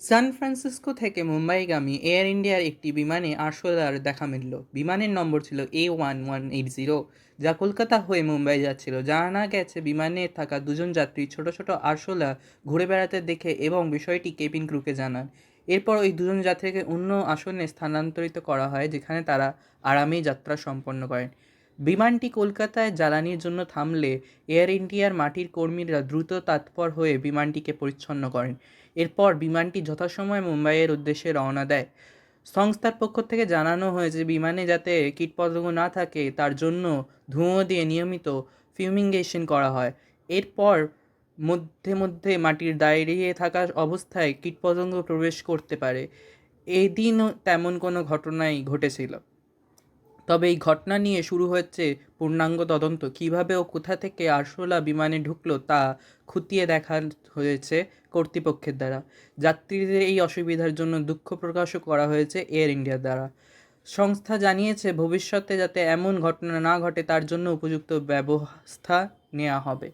San Francisco থেকে মুম্বাইগামী air ইন্ডিয়ার একটি বিমানে আরশোলার দেখা মিলল। বিমানের নম্বর ছিল A one one eight zero যা কলকাতা হয়ে মুম্বাই যাচ্ছিল। জানা গেছে, বিমানে থাকা দুজন যাত্রী ছোট ছোট আরশোলা ঘুরে বেড়াতে দেখে এবং বিষয়টি কেবিন ক্রুকে জানান। এরপর ওই দুজন যাত্রীকে অন্য আসনে স্থানান্তরিত করা হয়, যেখানে তারা আরামেই যাত্রা সম্পন্ন করেন। বিমানটি কলকাতায় জ্বালানির জন্য থামলে এয়ার ইন্ডিয়ার মাটির কর্মীরা দ্রুত তৎপর হয়ে বিমানটিকে পরিচ্ছন্ন করেন। এরপর বিমানটি যথাসময়ে মুম্বাইয়ের উদ্দেশ্যে রওনা দেয়। সংস্থার পক্ষ থেকে জানানো হয়েছে, বিমানে যাতে কীটপতঙ্গ না থাকে, তার জন্য ধুঁয়ো দিয়ে নিয়মিত ফিউমিগেশন করা হয়। এরপর মধ্যে মধ্যে মাটির দাঁড়িয়ে থাকা অবস্থায় কীটপতঙ্গ প্রবেশ করতে পারে। এই দিনও তেমন কোনো ঘটনাই ঘটেছিল। তবে এই ঘটনা নিয়ে শুরু হয়েছে পূর্ণাঙ্গ তদন্ত। কীভাবে ও কোথা থেকে আরশোলা বিমানে ঢুকলো তা খতিয়ে দেখা হয়েছে কর্তৃপক্ষের দ্বারা। যাত্রীদের এই অসুবিধার জন্য দুঃখ প্রকাশও করা হয়েছে এয়ার ইন্ডিয়ার দ্বারা। সংস্থা জানিয়েছে, ভবিষ্যতে যাতে এমন ঘটনা না ঘটে তার জন্য উপযুক্ত ব্যবস্থা নেওয়া হবে।